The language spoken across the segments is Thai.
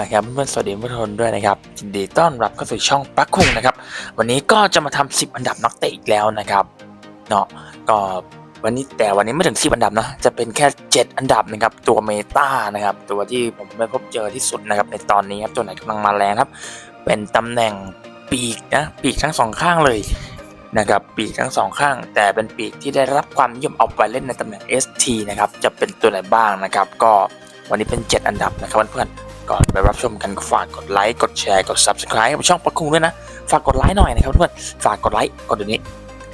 นะครับเพื่อนสวัสดีทุกคนด้วยนะครับยินดีต้อนรับเข้าสู่ช่องปักคุงนะครับวันนี้ก็จะมาทำ10 อันดับนักเตะอีกแล้วนะครับเนาะก็วันนี้แต่วันนี้ไม่ถึง 10 อันดับนะจะเป็นแค่ 7 อันดับนะครับตัวเมตานะครับตัวที่ผมไม่พบเจอที่สุดนะครับในตอนนี้ครับตัวไหนกำลังมาแรงครับ เป็นตำแหน่งปีกนะปีกทั้งสองข้างเลยนะครับปีกทั้งสองข้าง แต่เป็นปีกที่ได้รับความนิยมเอาไปเล่นในตำแหน่ง ST นะครับจะเป็นตัวไหนบ้างนะครับ ก็วันนี้เป็น 7 อันดับนะครับเพื่อนๆ ก่อนไปรับชมกันฝากกดไลค์กดแชร์กด Subscribe ช่องประคุงด้วยนะ ฝากกดไลค์หน่อยนะครับเพื่อนฝากกดไลค์กดเดี๋ยวนี้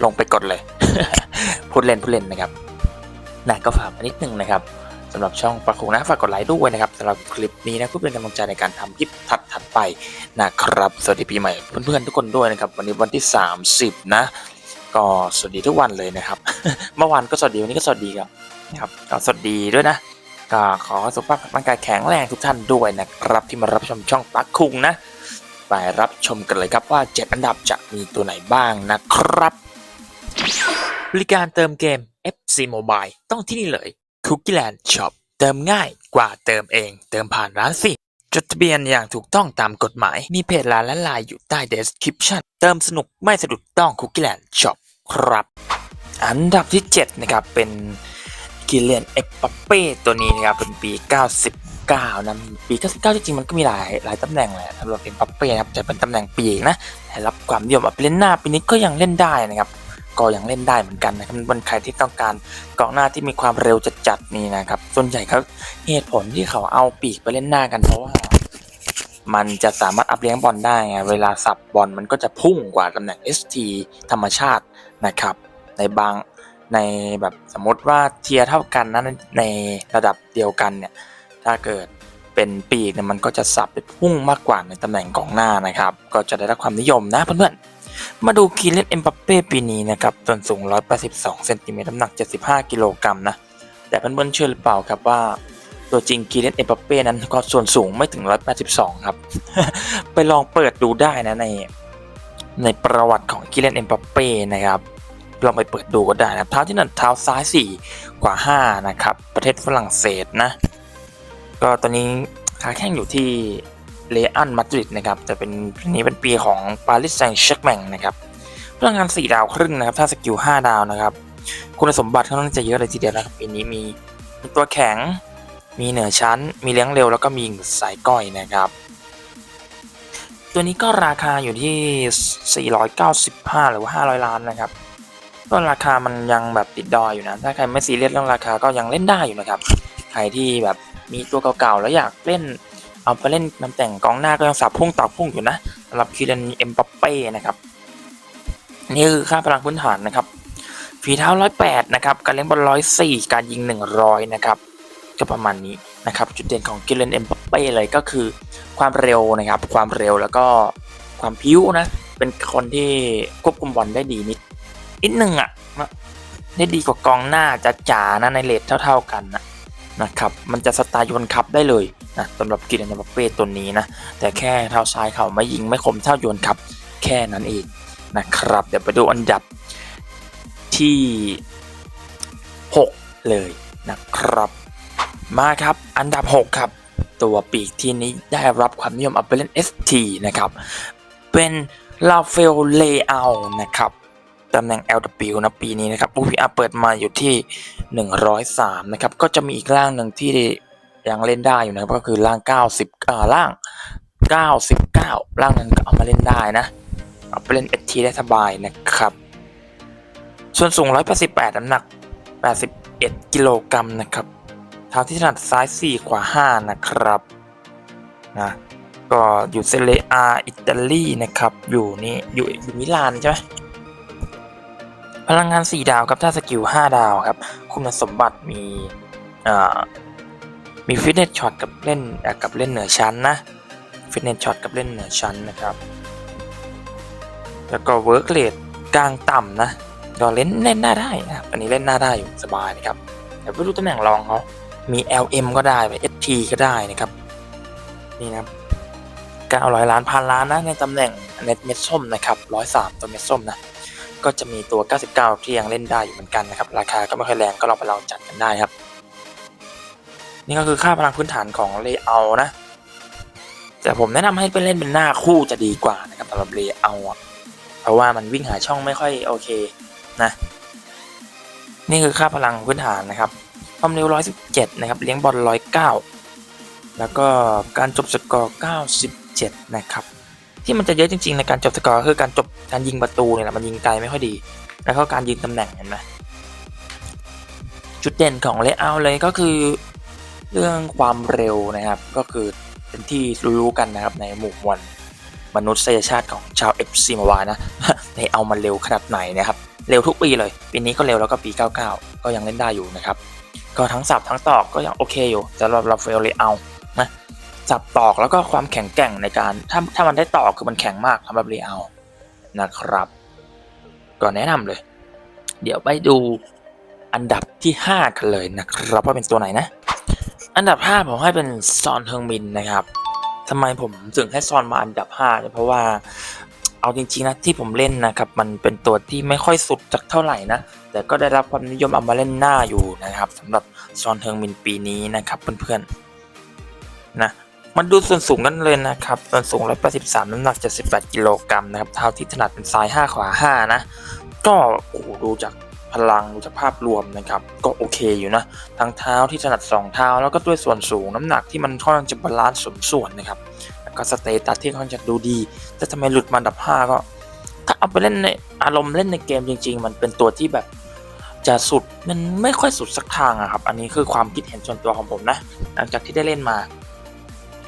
ลงไปกดเลย พูดเล่นพูดเล่นนะครับนะก็ฝากมานิดนึงนะครับสำหรับช่องประคุงนะฝากกดไลค์ด้วยนะครับสำหรับคลิปนี้นะเพื่อเป็นกำลังใจในการทำคลิปถัดๆไปนะครับสวัสดีปีใหม่เพื่อนๆทุกคนด้วยนะครับวันนี้วันที่ 30 นะ ก็สวัสดีทุกวันเลยนะครับ เมื่อวานก็สวัสดีวันนี้ก็สวัสดีครับครับก็สวัสดีด้วยนะ ก็ขอสุขภาพร่างกายแข็งแรงทุกท่านด้วยนะครับที่มารับชมช่องปักคุงนะไปรับชมกันเลยครับว่า 7 อันดับจะมีตัวไหนบ้างนะครับบริการเติมเกม FC Mobile ต้องที่นี่เลย Cookie Land Shop เติมง่ายกว่าเติมเอง เติมผ่านร้านสิ จดทะเบียนอย่างถูกต้องตามกฎหมาย มีเพจร้านและไลน์อยู่ใต้ description เติมสนุกไม่สะดุดต้อง Cookie Land Shop ครับ อันดับที่ 7 นะครับ เป็น กิเลนเอ็กปเป้ตัวนี้นะครับเป็นปี 99 นะปี 99 จริงๆ มันก็มีหลายหลายตำแหน่งแหละสำหรับเอ็กปเป้นะครับจะเป็นตำแหน่งปีนะแต่รับความนิยมเอาไปเล่นหน้าปีนี้ก็ยังเล่นได้นะครับก็ยังเล่นได้เหมือนกันนะครับบนใครที่ต้องการกองหน้าที่มีความเร็วจัดๆนี่นะครับ ส่วนใหญ่เขาเหตุผลที่เขาเอาปีกไปเล่นหน้ากันเพราะว่ามันจะสามารถอัพเลี้ยงบอลได้ไงเวลาสับบอลมันก็จะพุ่งกว่าตำแหน่ง ST ธรรมชาตินะครับ ในบาง ในแบบสมมติว่าเทียเท่ากันนะในระดับเดียวกันเนี่ยถ้าเกิดเป็นปีกเนี่ยมันก็จะสับไปพุ่งมากกว่าในตำแหน่งกองหน้านะครับ ก็จะได้รับความนิยมนะเพื่อนๆ มาดูคีเลนเอ็มบัปเป้ปีนี้นะครับส่วนสูง 182เซนติเมตรน้ำหนัก 75 กิโลกรัมนะ แต่เพื่อนๆเชื่อหรือเปล่าครับว่า ตัวจริงคีเลนเอ็มบัปเป้นั้นก็ส่วนสูงไม่ถึง 182 ครับ ไปลองเปิดดูได้นะในในประวัติของคีเลนเอ็มบัปเป้นะครับ ลองไปเปิดดูก็ได้นะครับเท้าที่นึ่งเท้าซ้าย 4 กว่า 5 นะครับ ประเทศฝรั่งเศสนะ ก็ตอนนี้ขาแข้งอยู่ที่เลอันมาดริดนะครับ แต่เป็นนี้เป็นปีของปารีสแซงต์แชร์กแมงนะครับพลังงาน 4 ดาวครึ่งนะครับ ถ้าสกิล 5 ดาวนะครับ คุณสมบัติค่อนข้างจะเยอะเลยทีเดียวนะครับปีนี้มีมีตัวแข็ง มีเหนือชั้น มีเลี้ยงเร็วแล้วก็มีสายก้อยนะครับ ตัวนี้ก็ราคาอยู่ที่ 495 หรือว่า 500 ล้านนะครับ ก็ราคามันยังแบบติดดอยอยู่นะ ถ้าใครไม่ซีเรียสเรื่องราคาก็ยังเล่นได้อยู่นะครับ ใครที่แบบมีตัวเก่าๆแล้วอยากเล่น เอาไปเล่นน้ำแต่งกองหน้าก็ยังสับพุ่งต่อพุ่งอยู่นะสำหรับคิรันเอ็มบัปเป้นะครับ นี่คือค่าพลังพื้นฐานนะครับ ฝีเท้า108นะครับ การเลี้ยงบอล104การยิง100นะครับ ก็ประมาณนี้นะครับ จุดเด่นของกิเลนเอ็มบัปเป้เลยก็คือ ความเร็วนะครับ ความเร็วแล้วก็ความพิ้วนะ เป็นคนที่ควบคุมบอลได้ดีนิด นิดนึงอะได้ดีกว่ากองหน้าจะจ๋านะในเลทเท่า ๆกันนะนะครับมันจะสไตล์โยนคับได้เลยนะสำหรับกิเลนบัปเป้ตัวนี้นะแต่แค่เท้าซ้ายเขาไม่ยิงไม่คมเท่าโยนคับแค่นั้นเองนะครับ เดี๋ยวไปดูอันดับที่ 6 เลยนะครับ มาครับอันดับ 6 ครับ ตัวปีกที่นี้ได้รับความนิยมเอาไปเล่น ST นะครับ เป็นลาเฟลเลอานะครับ ตำแหน่ง LW นะปีนี้นะครับ UPR เปิดมาอยู่ที่ 103 นะครับ ก็จะมีอีกร่างหนึ่งที่ยังเล่นได้อยู่นะครับก็คือร่าง 90อ่าร่าง 99 ร่างนั้นก็เอามาเล่นได้นะ เอาไปเล่น ST ได้สบายนะครับ ส่วนสูง 188 น้ำหนัก 81 กิโลกรัมนะครับเท้าที่ถนัดซ้าย 4 ขวา 5 นะครับนะก็อยู่เซเลอาอิตาลีนะครับ อยู่นี่อยู่อยู่มิลานใช่ไหม พลังงาน 4 ดาวครับถ้าสกิล 5 ดาวครับ คุณสมบัติมีมีฟิตเนสช็อตกับเล่นกับเล่นเหนือชั้นนะฟิตเนสช็อตกับเล่นเหนือชั้นนะครับ แล้วก็เวิร์กเลดกลางต่ำนะก็เล่นเล่นหน้าได้นะอันนี้เล่นหน้าได้อยู่สบายนะครับแต่ไม่รู้ตำแหน่งรองเขามี LM ก็ได้ไป ST ก็ได้นะครับนี่นะครับ900ล้านพันล้านนะในตำแหน่งเน็ตเม็ดส้มนะครับ103ตัวเม็ดส้มนะ ก็จะมีตัว 99 ที่ยังเล่นได้อยู่เหมือนกันนะครับ ราคาก็ไม่ค่อยแรงก็ลองไปลองจัดกันได้ครับ นี่ก็คือค่าพลังพื้นฐานของเลเยอร์นะ แต่ผมแนะนำให้ไปเล่นเป็นหน้าคู่จะดีกว่านะครับสำหรับเลเยอาอะเพราะว่ามันวิ่งหาช่องไม่ค่อยโอเคนะ นี่คือค่าพลังพื้นฐานนะครับความเร็ว 117 นะครับ เลี้ยงบอล 109 แล้วก็การจบสกอร์ 97 นะครับ ที่มันจะเยอะจริง ๆ ในการจบสกอร์คือการจบการยิงประตูเนี่ยแหละมันยิงไกลไม่ค่อยดี แล้วก็การยิงตำแหน่งเห็นไหมจุดเด่นของเลเยอร์เลยก็คือเรื่องความเร็วนะครับ ก็คือเป็นที่รู้กันนะครับในหมู่มวลมนุษยชาติของชาว FC มาวานะในเอามันเร็วขนาดไหนนะครับ เร็วทุกปีเลย ปีนี้ก็เร็วแล้วก็ปี 99 ก็ยังเล่นได้อยู่นะครับ ก็ทั้งสับทั้งตอกก็ยังโอเคอยู่สำหรับราฟาเอลเลเอานะ สับตอกแล้วก็ความแข็งแกร่งในการถ้าถ้ามันได้ตอกคือมันแข็งมากสำหรับเลเอานะครับ ก็แนะนำเลย เดี๋ยวไปดูอันดับที่ 5 กันเลยนะครับว่าเป็นตัวไหนนะ อันดับ 5 ผมให้เป็นซอนเฮงมินนะครับทำไมผมถึงให้ซอนมาอันดับ5เนี่ยเพราะว่าเอาจริงๆนะที่ผมเล่นนะครับ มันเป็นตัวที่ไม่ค่อยสุดจักเท่าไหร่นะ แต่ก็ได้รับความนิยมเอามาเล่นหน้าอยู่นะครับสำหรับซอนเทิงมินปีนี้นะครับเพื่อนๆนะ มาดูส่วนสูงกันเลยนะครับ ส่วนสูง 183 น้ำหนัก 78 กิโลกรัมนะครับ เท้าที่ถนัดเป็นซ้าย 5 ขวา 5 นะ ก็โอ้ดูจากพลังดูจากภาพรวมนะครับ ก็โอเคอยู่นะ ทั้งเท้าที่ถนัด 2 เท้า แล้วก็ด้วยส่วนสูงน้ำหนักที่มันค่อนข้างจะบาลานซ์สมส่วนนะครับ แล้วก็สเตตัสที่ค่อนข้างจะดูดี แต่ทำไมหลุดมาอันดับ 5 ก็ ถ้าเอาไปเล่นในอารมณ์เล่นในเกมจริง ๆ มันเป็นตัวที่แบบจะสุดมันไม่ค่อยสุดสักทางอะครับ อันนี้คือความคิดเห็นส่วนตัวของผมนะ หลังจากที่ได้เล่นมา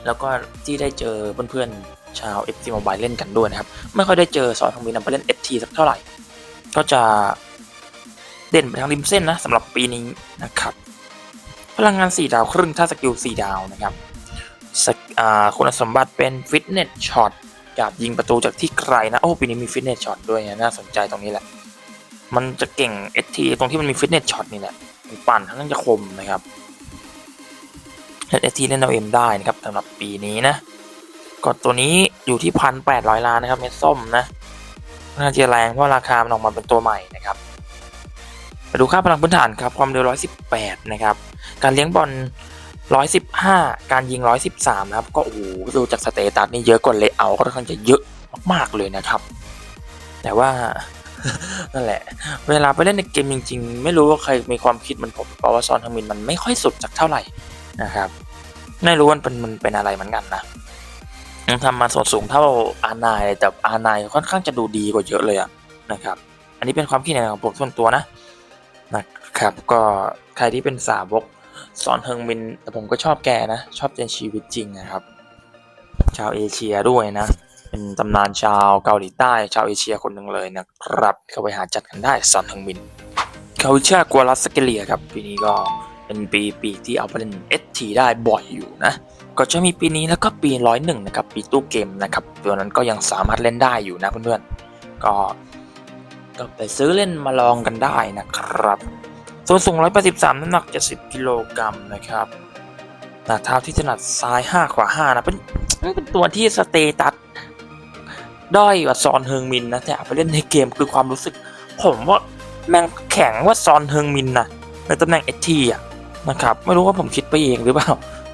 แล้วก็ที่ได้เจอเพื่อนๆชาว FT Mobile เล่นกันด้วยนะครับ ไม่ค่อยได้เจอซอนทองมีนำไปเล่น FT สักเท่าไหร่ ก็จะเด่นไปทางริมเส้นนะสำหรับปีนี้นะครับ พลังงาน 4 ดาวครึ่งถ้าสกิล 4 ดาวนะครับคุณสมบัติเป็นฟิตเนสช็อตอยากยิงประตูจากที่ไกลนะ โอ้ปีนี้มีฟิตเนสช็อตด้วยนะน่าสนใจตรงนี้แหละ มันจะเก่ง ST ตรงที่มันมีฟิตเนสช็อตนี่แหละมันปั่นทั้งนั้นจะคมนะครับ เล่น ST เล่นเอาเอ็มได้นะครับสำหรับปีนี้นะก็ตัวนี้อยู่ที่พันแปดร้อยล้านนะครับเม็ดส้มนะน่าจะแรงเพราะราคามันออกมาเป็นตัวใหม่นะครับไปดูค่าพลังพื้นฐานครับความเร็ว 118 นะครับ การเลี้ยงบอล 115 การยิง 113 นะครับ ก็โอ้โหดูจากสเตตัสนี่เยอะกว่าเลเยอร์ค่อนข้างจะเยอะมากๆเลยนะครับ แต่ว่านั่นแหละ เวลาไปเล่นในเกมจริง ๆ ไม่รู้ว่าใครมีความคิดเหมือนผมเพราะว่าซอนทมินมันไม่ค่อยสุดจากเท่าไหร่ นะครับ ไม่รู้ว่ามันเป็นมันเป็นอะไรเหมือนกันนะยังทำมาส่วนสูงเท่าอานายแต่อานายค่อนข้างจะดูดีกว่าเยอะเลยอะนะครับ อันนี้เป็นความคิดเห็นของผมส่วนตัวนะนะครับก็ใครที่เป็นสาวกสอนเฮิงมินแต่ผมก็ชอบแกนะ ชอบในชีวิตจริงนะครับ ชาวเอเชียด้วยนะ เป็นตำนานชาวเกาหลีใต้ ชาวเอเชียคนหนึ่งเลยนะครับ เข้าไปหาจัดกันได้สอนเฮิงมิน เขาวิชากัวรัสเกเลียครับปีนี้ก็ เป็นปีปีที่เอาไปเล่นเอทีได้บ่อยอยู่นะก็จะมีปีนี้แล้วก็ปีร้อยหนึ่งนะครับ ปีตู้เกมนะครับตัวนั้นก็ยังสามารถเล่นได้อยู่นะเพื่อนๆ ก็ก็ไปซื้อเล่นมาลองกันได้นะครับ ส่วนสูง 183 น้ำหนัก 70 กิโลกรัมนะครับหน้าเท้าที่ถนัดซ้าย 5 ขวา 5 นะเป็นเป็นตัวที่สเตตัสด้อยกว่าซอนเฮิงมินนะแต่เอาไปเล่นในเกมคือความรู้สึก ผมว่าแม่งแข็งว่าซอนเฮิงมินนะในตำแหน่งเอทีอะ นะครับ ไม่รู้ว่าผมคิดไปเองหรือเปล่า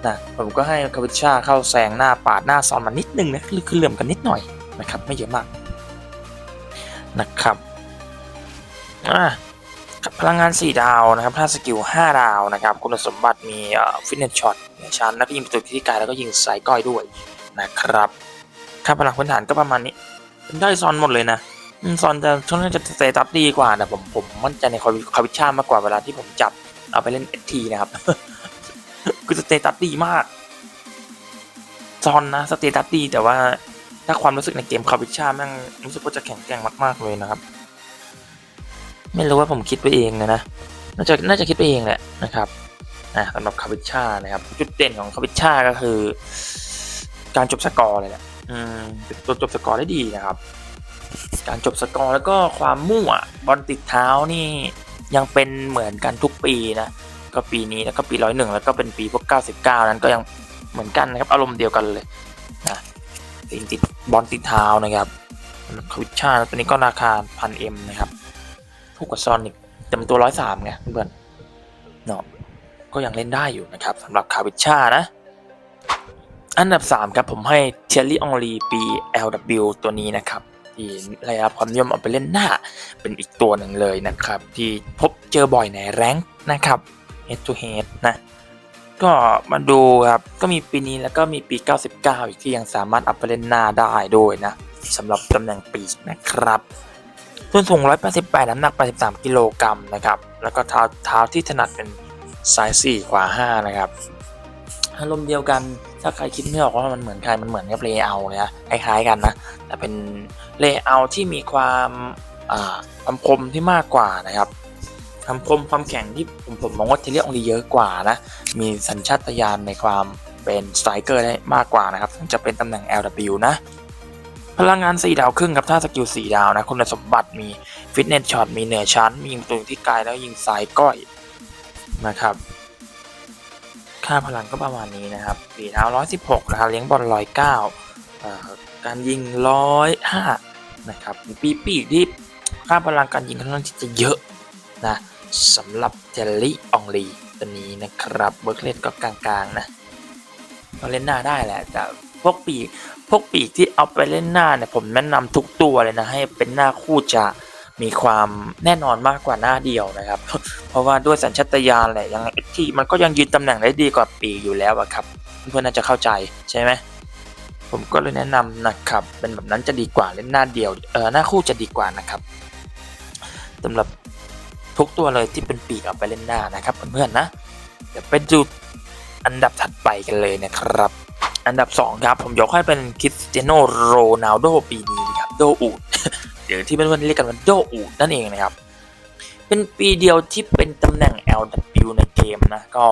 นะผมก็ให้คาวิชาเข้าแซงหน้าปาดหน้าซอนมานิดนึงนะคือเหลื่อมกันนิดหน่อยนะครับไม่เยอะมากนะครับอ่าพลังงาน 4 ดาวนะครับถ้าสกิล 5 ดาวนะครับ คุณสมบัติมีฟิตเนสช็อตชั้นแล้วก็ยิงประตูที่ไกลแล้วก็ยิงสายก้อยด้วยนะครับค่าพลังพื้นฐานก็ประมาณนี้ได้ซอนหมดเลยนะซอนจะช่วงนั้นจะสเตตัสดีกว่าแต่ผมผมมั่นใจในคาวิชามากกว่าเวลาที่ผมจับ เอาไปเล่นเอทีนะครับ คือสเตตัสดีมากซอนนะสเตตัสดีแต่ว่าถ้าความรู้สึกในเกมคาวิชาแม่งรู้สึกว่าจะแข็งแกร่งมาก ๆ เลยนะครับ ไม่รู้ว่าผมคิดไปเองนะนะน่าจะน่าจะคิดไปเองแหละนะครับอ่าสำหรับคาวิชานะครับ จุดเด่นของคาวิชาก็คือ การจบสกอร์เลยแหละอืมตัวจบสกอร์ได้ดีนะครับ การจบสกอร์แล้วก็ความมั่วบอลติดเท้านี่ ยังเป็นเหมือนกันทุกปีนะก็ปีนี้แล้วก็ปีร้อยหนึ่งแล้วก็เป็นปีพวกเก้าสิบเก้านั้นก็ยังเหมือนกันนะครับอารมณ์เดียวกันเลยนะติดติดบอลติดเท้านะครับคาวิชาตัวนี้ก็ราคาพันเอ็มนะครับถูกกว่าซอนอีกแต่เป็นตัวร้อยสามไงเพื่อนเนาะก็ยังเล่นได้อยู่นะครับสำหรับคาวิชานะ อันดับ 3 ครับผมให้เทลลี่อองลี ปี LW ตัวนี้นะครับ ที่ได้รับความนิยมเอาไปเล่นหน้า เป็นอีกตัวหนึ่งเลยนะครับ ที่พบเจอบ่อยในแรงนะครับ head to head นะก็มาดูครับ ก็มีปีนี้แล้วก็มีปี 99 อีกที่ยังสามารถเอาไปเล่นหน้าได้ด้วยนะสำหรับตำแหน่งปีกนะครับส่วนสูง 188 น้ำหนัก 83 กิโลกรัมนะครับ แล้วก็เท้าเท้าที่ถนัดเป็นซ้าย 4 ขวา 5 นะครับอารมณ์เดียวกัน ถ้าใครคิดไม่ออกว่ามันเหมือนใครมันเหมือนกับเลเยอร์เลยนะคล้ายๆกันนะ แต่เป็นเลเยอร์ที่มีความอ่าความคมที่มากกว่านะครับความคมความแข็งที่ผมผมมองว่าเทเลียองดีเยอะกว่านะ มีสัญชาตญาณในความเป็นสไตรเกอร์ได้มากกว่านะครับซึ่งจะเป็นตำแหน่ง LW นะ พลังงาน 4 ดาวครึ่งครับถ้าสกิล 4 ดาวนะ คุณสมบัติมีฟิตเนสช็อตมีเหนือชั้น มียิงตัวที่ไกลแล้วยิงสายก้อยนะครับ ค่าพลังก็ประมาณนี้นะครับฝีเท้า 116นะครับเลี้ยงบอล109อ่าการยิง 105 นะครับ ปีปีที่ค่าพลังการยิงค่อนข้างที่จะเยอะนะสำหรับเจลลี่อองลีตัวนี้นะครับเบิร์กเลนก็กลางๆนะก็เล่นหน้าได้แหละแต่พวกปีกพวกปีกที่เอาไปเล่นหน้าเนี่ยผมแนะนำทุกตัวเลยนะให้เป็นหน้าคู่จะ มีความแน่นอนมากกว่าหน้าเดียวนะครับ เพราะว่าด้วยสัญชาตญาณแหละยังที่มันก็ยังยืนตำแหน่งได้ดีกว่าปีกอยู่แล้วอะครับ เพื่อนๆน่าจะเข้าใจใช่ไหมผมก็เลยแนะนำนะครับ เป็นแบบนั้นจะดีกว่าเล่นหน้าเดียวเออหน้าคู่จะดีกว่านะครับสำหรับทุกตัวเลยที่เป็นปีกเอาไปเล่นหน้านะครับเพื่อนๆนะเดี๋ยวไปดูอันดับถัดไปกันเลยนะครับ อันดับ 2 ครับ ผมยกให้เป็นคริสเตียโนโรนัลโดปีนี้ครับโดอูด หรือที่เพื่อนๆเรียกกันว่าโดอูดนั่นเองนะครับ เป็นปีเดียวที่เป็นตำแหน่ง LW ในเกมนะก็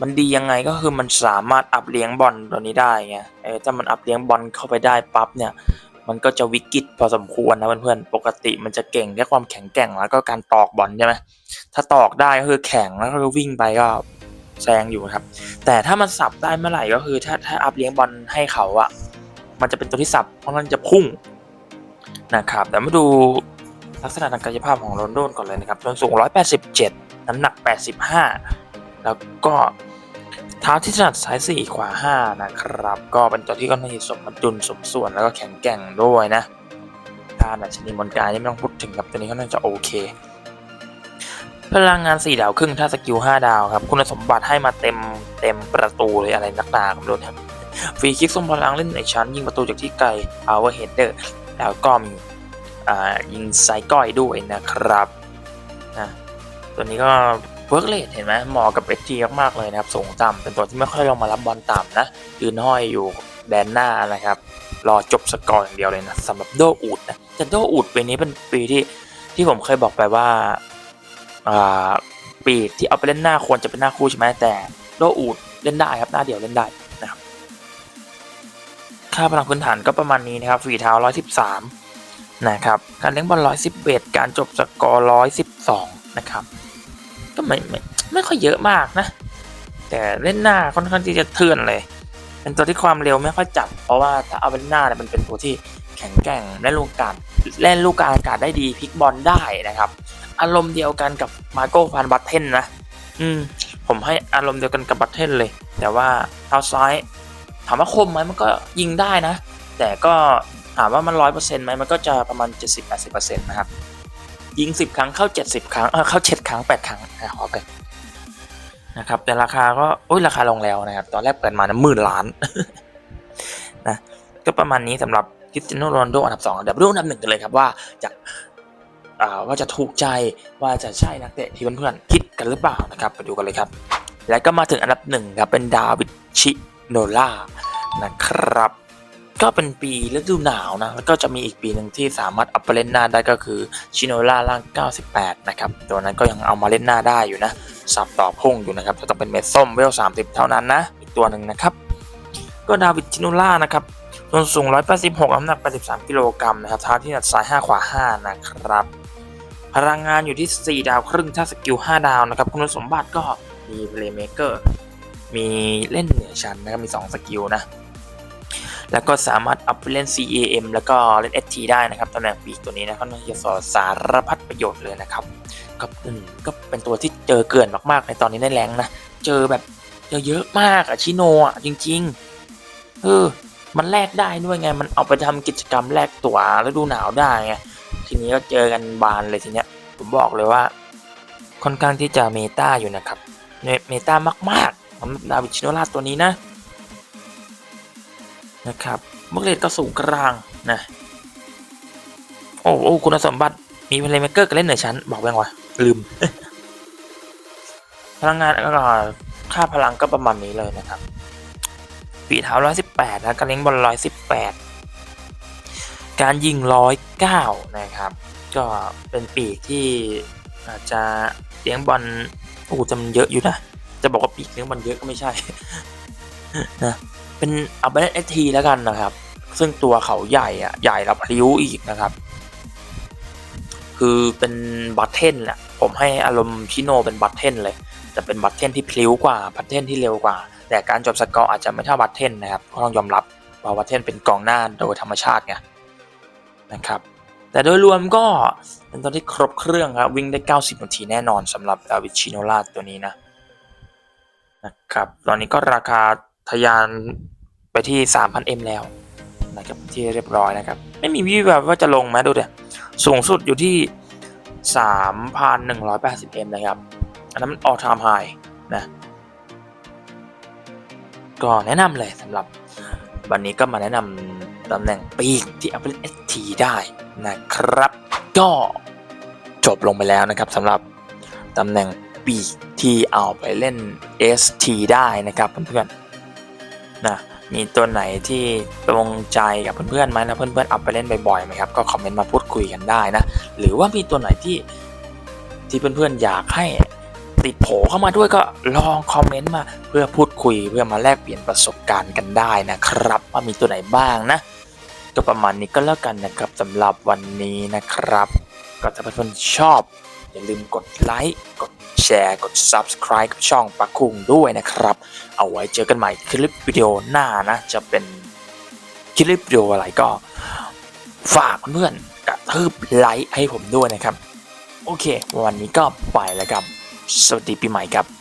มันดียังไงก็คือมันสามารถอัพเลี้ยงบอลตัวนี้ได้ไงเออถ้ามันอัพเลี้ยงบอลเข้าไปได้ปั๊บเนี่ยมันก็จะวิกฤตพอสมควรนะเพื่อนๆ ปกติมันจะเก่งแค่ความแข็งแกร่งแล้วก็การตอกบอลใช่ไหมถ้าตอกได้ก็คือแข็งแล้วก็วิ่งไปก็แซงอยู่ครับ แต่ถ้ามันสับได้เมื่อไหร่ก็คือถ้าถ้าอัพเลี้ยงบอลให้เขาอะมันจะเป็นตัวที่สับเพราะมันจะพุ่ง นะครับแต่มาดูลักษณะทางกายภาพของโรนลโดนก่อนเลยนะครับส่วนสูง 187 น้ำหนัก 85 แล้วก็เท้าที่ถนัดซ้าย 4 ขวา 5 นะครับ ก็เป็นตัวที่ก็มีสมดุลสมส่วนแล้วก็แข็งแกร่งด้วยนะถ้าดัชนีมนกายนี่ไม่ต้องพูดถึงครับตัวนี้ก็น่าจะโอเคพลังงาน 4 ดาวครึ่งถ้าสกิล 5 ดาวครับ คุณสมบัติให้มาเต็มเต็มประตูเลยอะไรนักหนาครับโดนครับฟรีคิกทรงพลังเล่นในชั้นยิงประตูจากที่ไกล power header แล้วก็มียิงไซก้อยด้วยนะครับนะตัวนี้ก็เวิร์กเลทเห็นไหมเหมาะกับเอจีมากๆเลยนะครับสูงต่ำเป็นตัวที่ไม่ค่อยลงมารับบอลต่ำนะยืนห้อยอยู่แดนหน้านะครับ รอจบสกอร์อย่างเดียวเลยนะสำหรับโดอูดนะแต่โดอูดปีนี้เป็นปีที่ที่ผมเคยบอกไปว่าปีกที่เอาไปเล่นหน้าควรจะเป็นหน้าคู่ใช่ไหมแต่โลอูดเล่นได้ครับหน้าเดียวเล่นได้ ค่าพลังพื้นฐานก็ประมาณนี้นะครับ ฝีเท้า 113 นะครับ การเลี้ยงบอล 111 การจบสกอร์ 112 นะครับ ก็ไม่ไม่ไม่ค่อยเยอะมากนะ แต่เล่นหน้าค่อนข้างที่จะเทือนเลย เป็นตัวที่ความเร็วไม่ค่อยจับ เพราะว่าถ้าเอาเป็นหน้าเนี่ยมันเป็นตัวที่แข็งแกร่งเล่นลูกกาศเล่นลูกกางอากาศได้ดีพลิกบอลได้นะครับ อารมณ์เดียวกันกับมาโก้ฟานบัตเทนนะ อืม ผมให้อารมณ์เดียวกันกับบัตเทนเลย แต่ว่าเท้าซ้าย ถามว่าคมไหมมันก็ยิงได้นะ แต่ก็ถามว่ามันร้อยเปอร์เซ็นต์ไหมมันก็จะประมาณเจ็ดสิบแปดสิบเปอร์เซ็นต์นะครับ ยิงสิบครั้งเข้าเจ็ดสิบครั้งเออเข้าเจ็ดครั้งแปดครั้งนะขอไปนะครับ แต่ราคาก็โอ้ยราคาลงแล้วนะครับ ตอนแรกเปิดมานะหมื่นล้านนะก็ประมาณนี้สำหรับคริสเตียโนโรนโดอันดับสองเดี๋ยวไปดูอันดับหนึ่งกันเลยครับว่าจะว่าจะถูกใจว่าจะใช่นักเตะที่เพื่อนๆคิดกันหรือเปล่านะครับ ไปดูกันเลยครับ และก็มาถึงอันดับหนึ่งครับเป็นดาวิดชิ โนล่านะครับ ก็เป็นปีฤดูหนาวนะ แล้วก็จะมีอีกปีหนึ่งที่สามารถเอาไปเล่นหน้าได้ก็คือชิโนล่าร่าง 98 นะครับ ตัวนั้นก็ยังเอามาเล่นหน้าได้อยู่นะสับต่อพุ่งอยู่นะครับจะต้องเป็นเม็ดส้มเวล 30 เท่านั้นนะ อีกตัวหนึ่งนะครับ ก็ดาวิดชิโนล่านะครับส่วนสูง 186 น้ำหนัก 83 กิโลกรัมนะครับเท้าที่หนัดซ้าย 5 ขวา 5 นะครับ พลังงานอยู่ที่ 4 ดาวครึ่งถ้าสกิล 5 ดาวนะครับ คุณสมบัติก็มี Playmaker มีเมีเล่นเหนือชั้นนะครับมี 2 สกิลนะ แล้วก็สามารถอัพไปเล่น CAM แล้วก็เล่น ST ได้นะครับตำแหน่งปีกตัวนี้นะค่อนข้างจะสอสารพัดประโยชน์เลยนะครับก็อืมก็เป็นตัวที่เจอเกินมากๆ ในตอนนี้ในแรงนะ เจอแบบเจอเยอะมากอะชิโนอะจริงๆเออมันแลกได้ด้วยไง มันเอาไปทำกิจกรรมแลกตั๋วฤดูหนาวได้ไง ทีนี้ก็เจอกันบานเลยทีเนี้ย ผมบอกเลยว่า ค่อนข้างที่จะเมตาอยู่นะครับ เมเมตามากๆ สำหรับดาวิดชิโนลาตัวนี้นะนะครับเมื่อเลดก็สูงกลางนะโอ้โอ้คุณสมบัติมีเพลย์เม k เกอร์ก็เล่นเหนือชั้น บอกแบงวะลืม พลังงานก็ค่าพลังก็ประมาณนี้เลยนะครับปีเท้าร้อยสิบแปดนะการเล้งบอลร้อยสิบแปดการยิงร้อยเก้านะครับ ก็เป็นปีกที่อาจจะเลี้ยงบอลโอ้จำเยอะอยู่นะ จะบอกว่าปีกเลี้ยงบอลเยอะก็ไม่ใช่ นะเป็นอาไปเล่นเอทีแล้วกันนะครับ ซึ่งตัวเขาใหญ่อะใหญ่รับพลิ้วอีกนะครับ คือเป็นบัตเทนแหละผมให้อารมณ์ชิโนเป็นบัตเทนเลย แต่เป็นบัตเทนที่พลิ้วกว่าบัตเทนที่เร็วกว่า แต่การจบสกอร์อาจจะไม่เท่าบัตเทนนะครับก็ต้องยอมรับว่าบัตเทนเป็นกองหน้าโดยธรรมชาติไงนะครับแต่โดยรวมก็เป็นตัวที่ครบเครื่องครับ วิ่งได้ 90 นาทีแน่นอนสำหรับดาวิดชิโนลาตัวนี้นะ นะครับ ตอนนี้ก็ราคาทะยานไปที่ 3,000M แล้วนะครับที่เรียบร้อยนะครับ ไม่มีวี่แววว่าจะลงไหมดูเดี๋ยสูงสุดอยู่ที่ 3,180M นะครับ อันนั้นออ l time high นะก็แนะนำเลยสำหรับวันนี้ก็มาแนะนำตำแหน่งปีกที่ Apple ST ได้นะครับ ก็จบลงไปแล้วนะครับสำหรับตำแหน่ง ปีที่เอาไปเล่น ST ได้นะครับเพื่อนๆนะมีตัวไหนที่ตรงใจกับเพื่อนๆไหมนะเพื่อนๆเอาไปเล่นบ่อยๆไหมครับก็คอมเมนต์มาพูดคุยกันได้นะหรือว่ามีตัวไหนที่ที่เพื่อนๆอยากให้ติดโผเข้ามาด้วยก็ลองคอมเมนต์มาเพื่อพูดคุยเพื่อมาแลกเปลี่ยนประสบการณ์กันได้นะครับว่ามีตัวไหนบ้างนะก็ประมาณนี้ก็แล้วกันนะครับสำหรับวันนี้นะครับ ก็ถ้าเพื่อนๆชอบ อย่าลืมกดไลค์กดแชร์กด Subscribe กับช่องปักคุงด้วยนะครับ เอาไว้เจอกันใหม่คลิปวิดีโอหน้านะ จะเป็นคลิปวิดีโออะไรก็ ฝากเพื่อนกระทืบไลค์ให้ผมด้วยนะครับ โอเค วันนี้ก็ไปแล้วครับ สวัสดีปีใหม่ครับ